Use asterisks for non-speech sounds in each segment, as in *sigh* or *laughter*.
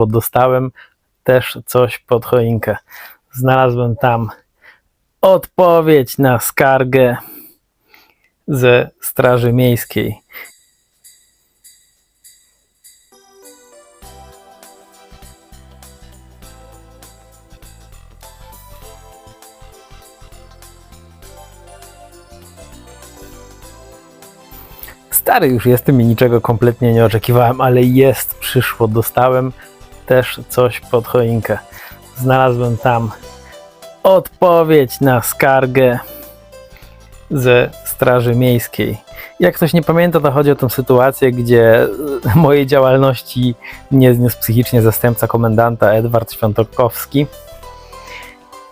bo dostałem też coś pod choinkę. Znalazłem tam odpowiedź na skargę ze Straży Miejskiej. Stary już jestem i niczego kompletnie nie oczekiwałem, ale jest, przyszło, dostałem też coś pod choinkę. Znalazłem tam odpowiedź na skargę ze Straży Miejskiej. Jak ktoś nie pamięta, to chodzi o tę sytuację, gdzie *laughs* mojej działalności nie zniósł psychicznie zastępca komendanta Edward Świątokowski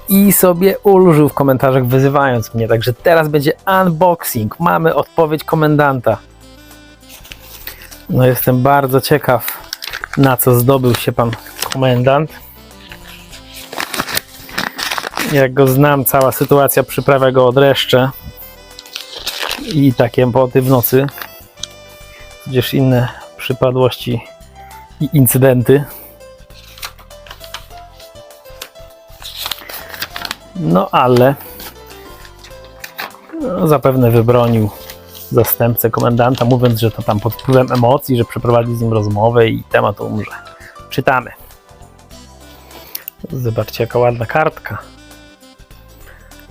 i sobie ulżył w komentarzach wyzywając mnie. Także teraz będzie unboxing. Mamy odpowiedź komendanta. No jestem bardzo ciekaw, na co zdobył się pan komendant. Jak go znam, cała sytuacja przyprawia go od dreszcze i takie poty w nocy, tudzież inne przypadłości i incydenty. No ale no, zapewne wybronił zastępcę komendanta, mówiąc, że to tam pod wpływem emocji, że przeprowadzi z nim rozmowę i temat umrze. Czytamy. Zobaczcie, jaka ładna kartka.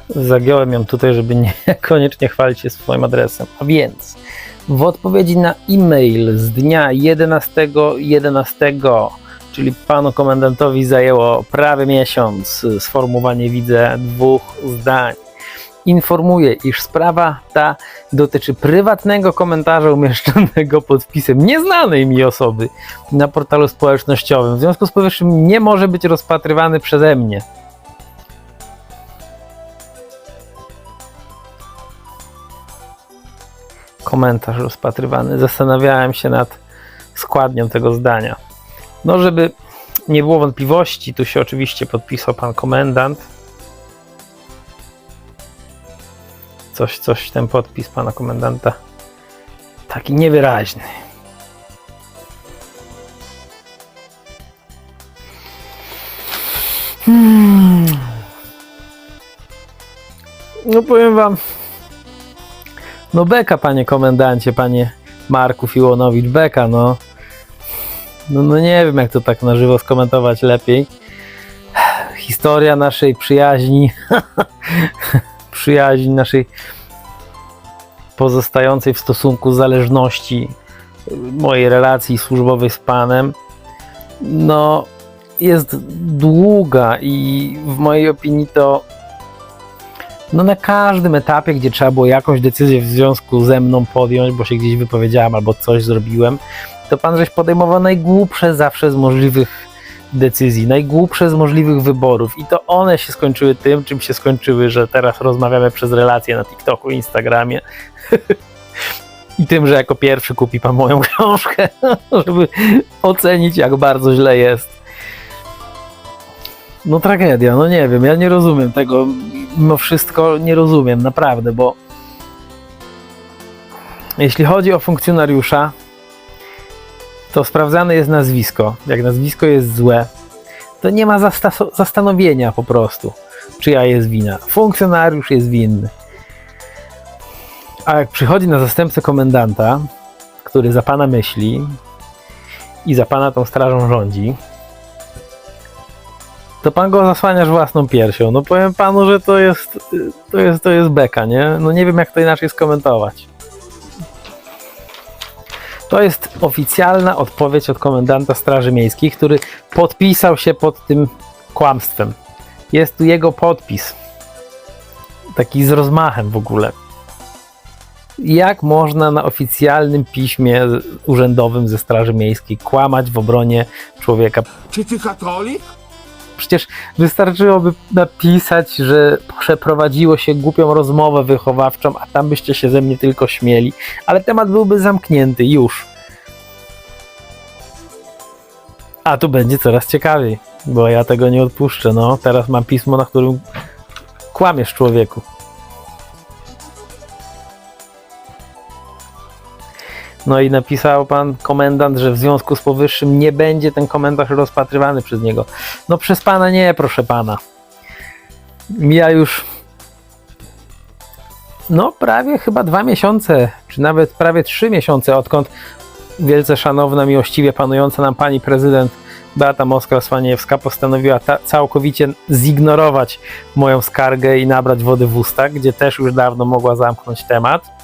Zagiąłem ją tutaj, żeby nie *laughs* koniecznie chwalić się swoim adresem. A więc w odpowiedzi na e-mail z dnia 11.11, 11, czyli panu komendantowi zajęło prawie miesiąc sformułowanie, widzę, dwóch zdań. Informuję, iż sprawa ta dotyczy prywatnego komentarza umieszczonego pod wpisem nieznanej mi osoby na portalu społecznościowym. W związku z powyższym nie może być rozpatrywany przeze mnie. Komentarz rozpatrywany. Zastanawiałem się nad składnią tego zdania. No, żeby nie było wątpliwości, tu się oczywiście podpisał pan komendant. Coś, coś, ten podpis pana komendanta taki niewyraźny. Hmm. No powiem wam, no beka panie komendancie, panie Marku Fiłonowicz, beka no. No, no nie wiem jak to tak na żywo skomentować lepiej. Historia naszej przyjaźni, *laughs* przyjaźń naszej pozostającej w stosunku zależności mojej relacji służbowej z panem, no jest długa i w mojej opinii to no na każdym etapie, gdzie trzeba było jakąś decyzję w związku ze mną podjąć, bo się gdzieś wypowiedziałem albo coś zrobiłem, to pan żeś podejmował najgłupsze zawsze z możliwych decyzji, najgłupsze z możliwych wyborów i to one się skończyły tym, czym się skończyły, że teraz rozmawiamy przez relacje na TikToku Instagramie. *laughs* I tym, że jako pierwszy kupi pan moją *laughs* książkę, żeby ocenić, jak bardzo źle jest. No tragedia, no nie wiem, ja nie rozumiem tego. Mimo wszystko nie rozumiem, naprawdę, bo jeśli chodzi o funkcjonariusza, to sprawdzane jest nazwisko. Jak nazwisko jest złe, to nie ma zasta- zastanowienia po prostu, czyja jest wina. Funkcjonariusz jest winny. A jak przychodzi na zastępcę komendanta, który za pana myśli i za pana tą strażą rządzi, to pan go zasłaniasz własną piersią. No powiem panu, że to jest, to jest, to jest beka, nie? No nie wiem jak to inaczej skomentować. To jest oficjalna odpowiedź od komendanta Straży Miejskiej, który podpisał się pod tym kłamstwem. Jest tu jego podpis. Taki z rozmachem w ogóle. Jak można na oficjalnym piśmie urzędowym ze Straży Miejskiej kłamać w obronie człowieka? Czy ty katolik? Przecież wystarczyłoby napisać, że przeprowadziło się głupią rozmowę wychowawczą, a tam byście się ze mnie tylko śmieli, ale temat byłby zamknięty już. A tu będzie coraz ciekawiej, bo ja tego nie odpuszczę. No, teraz mam pismo, na którym kłamiesz człowieku. No i napisał pan komendant, że w związku z powyższym nie będzie ten komentarz rozpatrywany przez niego. No przez pana nie, proszę pana. Mija już no prawie chyba dwa miesiące, czy nawet prawie trzy miesiące, odkąd wielce szanowna, miłościwie panująca nam pani prezydent Beata Moskwa-Swaniewska postanowiła ta- całkowicie zignorować moją skargę i nabrać wody w usta, gdzie też już dawno mogła zamknąć temat.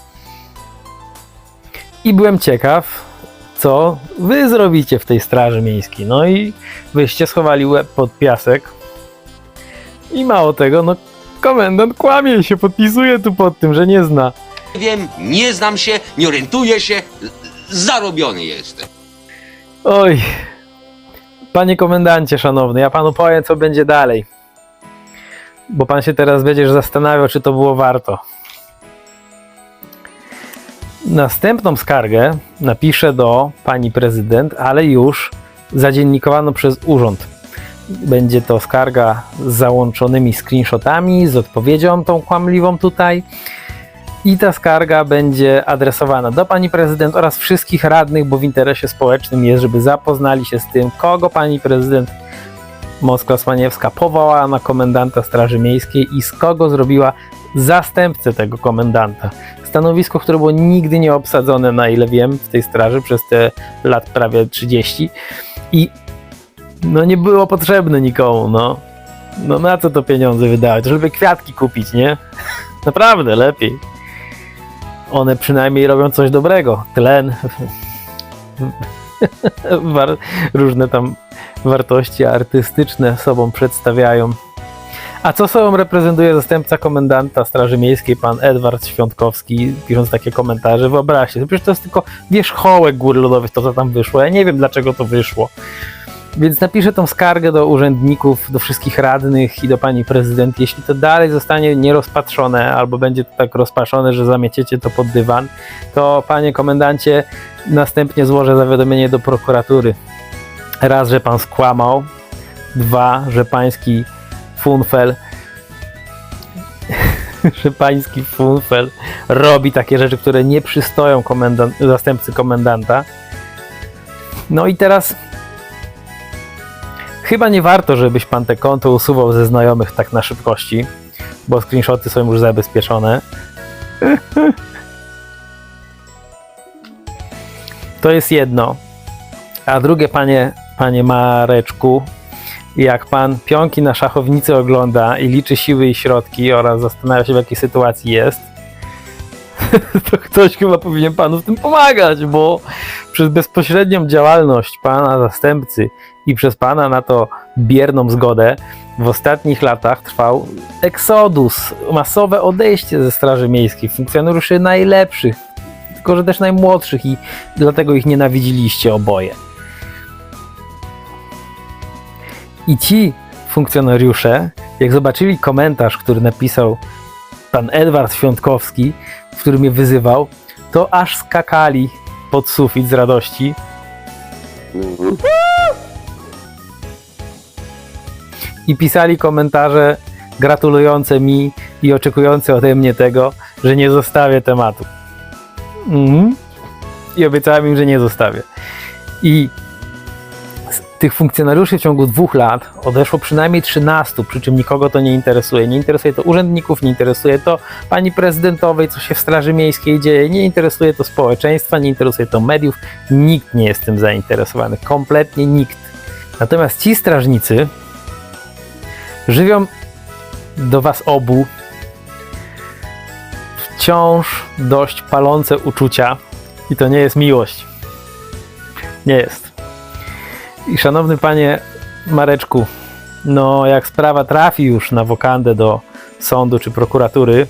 I byłem ciekaw, co wy zrobicie w tej straży miejskiej. No i wyście schowali łeb pod piasek. I mało tego, no komendant kłamie się podpisuje tu pod tym, że nie zna. Nie wiem, nie znam się, nie orientuję się, zarobiony jestem. Oj, panie komendancie szanowny, ja panu powiem, co będzie dalej. Bo pan się teraz będziesz zastanawiał, czy to było warto. Następną skargę napiszę do pani prezydent, ale już zadziennikowano przez urząd. Będzie to skarga z załączonymi screenshotami, z odpowiedzią tą kłamliwą tutaj. I ta skarga będzie adresowana do pani prezydent oraz wszystkich radnych, bo w interesie społecznym jest, żeby zapoznali się z tym, kogo pani prezydent Moskwa Swaniewska powołała na komendanta Straży Miejskiej i z kogo zrobiła zastępcę tego komendanta. Stanowisko, które było nigdy nie obsadzone, na ile wiem, w tej straży przez te lat prawie 30 i no nie było potrzebne nikomu, no. No na co to pieniądze wydawać? Żeby kwiatki kupić, nie? *laughs* Naprawdę, lepiej one przynajmniej robią coś dobrego. Tlen, *laughs* różne tam wartości artystyczne sobą przedstawiają. A co sobą reprezentuje zastępca komendanta Straży Miejskiej, pan Edward Świątkowski, pisząc takie komentarze? Wyobraźcie, przecież to jest tylko wierzchołek góry lodowych, to co tam wyszło. Ja nie wiem, dlaczego to wyszło. Więc napiszę tą skargę do urzędników, do wszystkich radnych i do pani prezydent. Jeśli to dalej zostanie nierozpatrzone, albo będzie to tak rozpatrzone, że zamieciecie to pod dywan, to panie komendancie, następnie złożę zawiadomienie do prokuratury. Raz, że pan skłamał, dwa, że pański funfel *laughs* że pański funfel robi takie rzeczy, które nie przystoją komendant, zastępcy komendanta. No i teraz Chyba nie warto, żebyś pan te konto usuwał ze znajomych tak na szybkości, bo screenshoty są już zabezpieczone. *laughs* To jest jedno. A drugie, panie, panie Mareczku, jak pan pionki na szachownicy ogląda i liczy siły i środki oraz zastanawia się w jakiej sytuacji jest, *laughs* to ktoś chyba powinien panu w tym pomagać, bo przez bezpośrednią działalność pana zastępcy i przez pana na to bierną zgodę w ostatnich latach trwał eksodus, masowe odejście ze Straży Miejskiej, funkcjonariuszy najlepszych, tylko że też najmłodszych i dlatego ich nienawidziliście oboje. I ci funkcjonariusze, jak zobaczyli komentarz, który napisał pan Edward Świątkowski, w którym mnie wyzywał, to aż skakali pod sufit z radości. I pisali komentarze gratulujące mi i oczekujące ode mnie tego, że nie zostawię tematu. Mhm. I obiecałem im, że nie zostawię. I tych funkcjonariuszy w ciągu dwóch lat odeszło przynajmniej 13, przy czym nikogo to nie interesuje. Nie interesuje to urzędników, nie interesuje to pani prezydentowej, co się w Straży Miejskiej dzieje, nie interesuje to społeczeństwa, nie interesuje to mediów. Nikt nie jest tym zainteresowany, kompletnie nikt. Natomiast ci strażnicy żywią do was obu wciąż dość palące uczucia i to nie jest miłość. Nie jest. I szanowny panie Mareczku, no jak sprawa trafi już na wokandę do sądu czy prokuratury,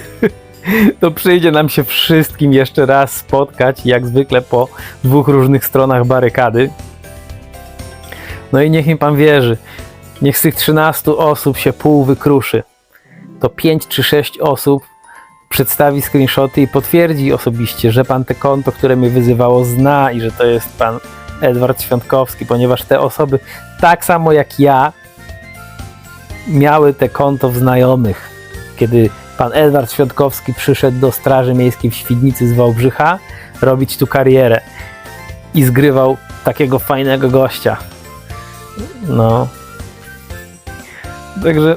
*laughs* to przyjdzie nam się wszystkim jeszcze raz spotkać, jak zwykle po dwóch różnych stronach barykady. No i niech mi pan wierzy, niech z tych 13 osób się pół wykruszy. To 5 czy 6 osób przedstawi screenshoty i potwierdzi osobiście, że pan te konto, które mnie wyzywało, zna i że to jest pan Edward Świątkowski, ponieważ te osoby, tak samo jak ja, miały te konto w znajomych. Kiedy pan Edward Świątkowski przyszedł do Straży Miejskiej w Świdnicy z Wałbrzycha, robić tu karierę. I zgrywał takiego fajnego gościa. No. Także.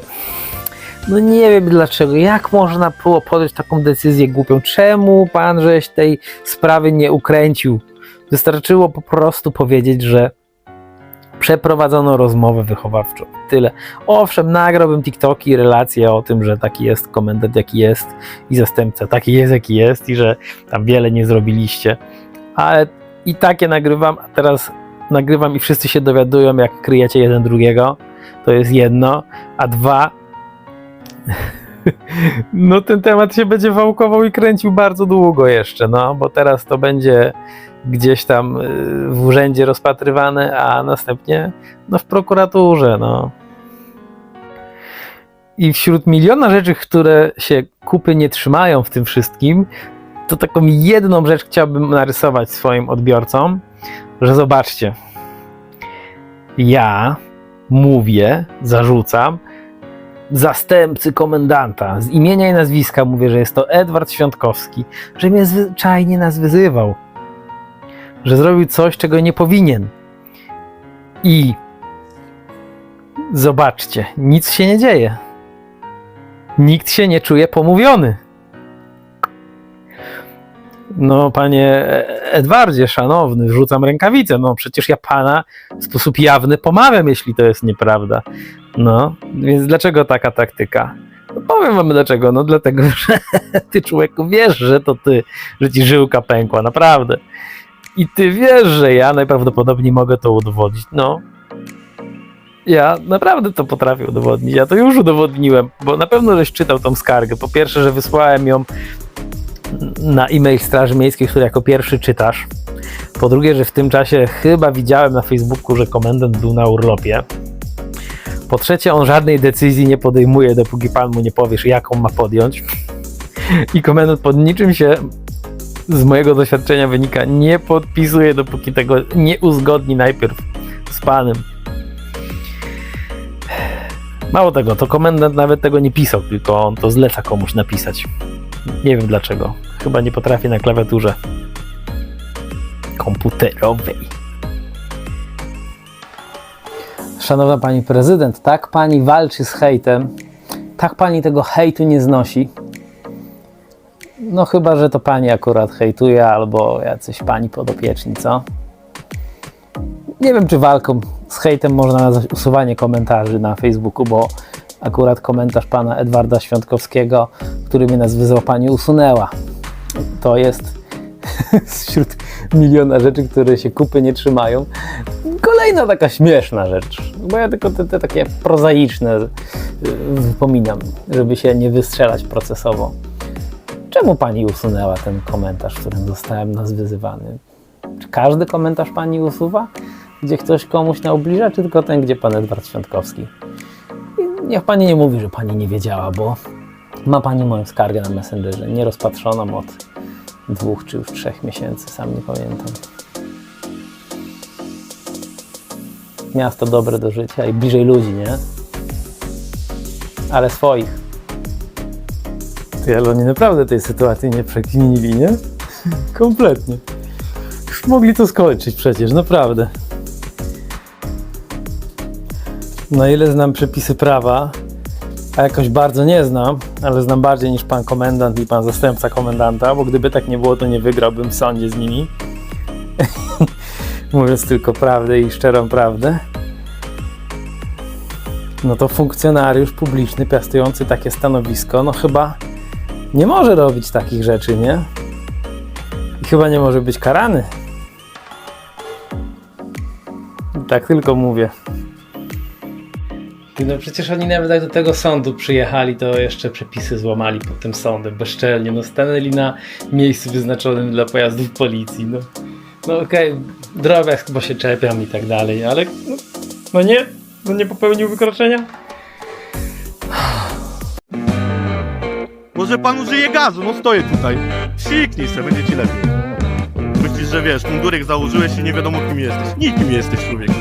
No nie wiem dlaczego. Jak można było podjąć taką decyzję głupią? Czemu pan żeś tej sprawy nie ukręcił? Wystarczyło po prostu powiedzieć, że przeprowadzono rozmowę wychowawczą. Tyle. Owszem, nagrałbym TikToki i relacje o tym, że taki jest komendant, jaki jest i zastępca taki jest, jaki jest i że tam wiele nie zrobiliście. Ale i takie nagrywam, a teraz nagrywam i wszyscy się dowiadują, jak kryjecie jeden drugiego. To jest jedno, a dwa. *laughs* No ten temat się będzie wałkował i kręcił bardzo długo jeszcze, no, bo teraz to będzie gdzieś tam y, w urzędzie rozpatrywane, a następnie no, w prokuraturze, no. I wśród miliona rzeczy, które się kupy nie trzymają w tym wszystkim, to taką jedną rzecz chciałbym narysować swoim odbiorcom, że zobaczcie, ja mówię, zarzucam zastępcy komendanta, z imienia i nazwiska mówię, że jest to Edward Świątkowski, że mnie zwyczajnie nas wyzywał, że zrobił coś, czego nie powinien. I zobaczcie, nic się nie dzieje. Nikt się nie czuje pomówiony. No, panie Edwardzie, szanowny, wrzucam rękawicę. No, przecież ja pana w sposób jawny pomawiam, jeśli to jest nieprawda. No, więc dlaczego taka taktyka? No powiem wam dlaczego. No dlatego, *laughs* że ty człowieku wiesz, że to ty, że ci żyłka pękła, naprawdę. I ty wiesz, że ja najprawdopodobniej mogę to udowodnić. No. Ja naprawdę to potrafię udowodnić. Ja to już udowodniłem, bo na pewno żeś czytał tą skargę. Po pierwsze, że wysłałem ją na e-mail Straży Miejskiej, który jako pierwszy czytasz. Po drugie, że w tym czasie chyba widziałem na Facebooku, że komendant był na urlopie. Po trzecie, on żadnej decyzji nie podejmuje, dopóki pan mu nie powiesz, jaką ma podjąć. I komendant pod niczym się z mojego doświadczenia wynika, nie podpisuje, dopóki tego nie uzgodni najpierw z panem. Mało tego, to komendant nawet tego nie pisał, tylko on to zleca komuś napisać. Nie wiem dlaczego. Chyba nie potrafi na klawiaturze komputerowej. Szanowna pani prezydent, tak pani walczy z hejtem, tak pani tego hejtu nie znosi. No chyba, że to pani akurat hejtuje, albo jacyś pani podopieczni, co? Nie wiem, czy walką z hejtem można nazwać usuwanie komentarzy na Facebooku, bo akurat komentarz pana Edwarda Świątkowskiego, który mnie nas wyzwał, pani usunęła. To jest *laughs* wśród miliona rzeczy, które się kupy nie trzymają. Kolejna taka śmieszna rzecz, bo ja tylko te, te takie prozaiczne y, wypominam, żeby się nie wystrzelać procesowo. Czemu pani usunęła ten komentarz, którym zostałem nas wyzywany? Czy każdy komentarz pani usuwa, gdzie ktoś komuś naubliża, czy tylko ten, gdzie pan Edward Świątkowski? Niech pani nie mówi, że pani nie wiedziała, bo ma pani moją skargę na Messengerze, nierozpatrzoną od dwóch czy już trzech miesięcy, sam nie pamiętam. Miasto dobre do życia i bliżej ludzi, nie? Ale swoich. Ty, ale oni naprawdę tej sytuacji nie przekminili, nie? *laughs* Kompletnie. Już mogli to skończyć przecież, naprawdę. Na ile znam przepisy prawa, a jakoś bardzo nie znam, ale znam bardziej niż pan komendant i pan zastępca komendanta, bo gdyby tak nie było, to nie wygrałbym w sądzie z nimi. *laughs* Mówiąc tylko prawdę i szczerą prawdę. No to funkcjonariusz publiczny piastujący takie stanowisko, no chyba nie może robić takich rzeczy, nie? I chyba nie może być karany. Tak tylko mówię. No przecież oni nawet jak do tego sądu przyjechali, to jeszcze przepisy złamali pod tym sądem bezczelnie. No stanęli na miejscu wyznaczonym dla pojazdów policji. No, no okej, drobiazg, bo się czepiam i tak dalej, ale no, no nie, no nie popełnił wykroczenia. Może pan użyje gazu, no stoję tutaj. Siknij se, będzie ci lepiej. Myślisz, że wiesz, mundurek założyłeś i nie wiadomo kim jesteś. Nikim jesteś, człowieku.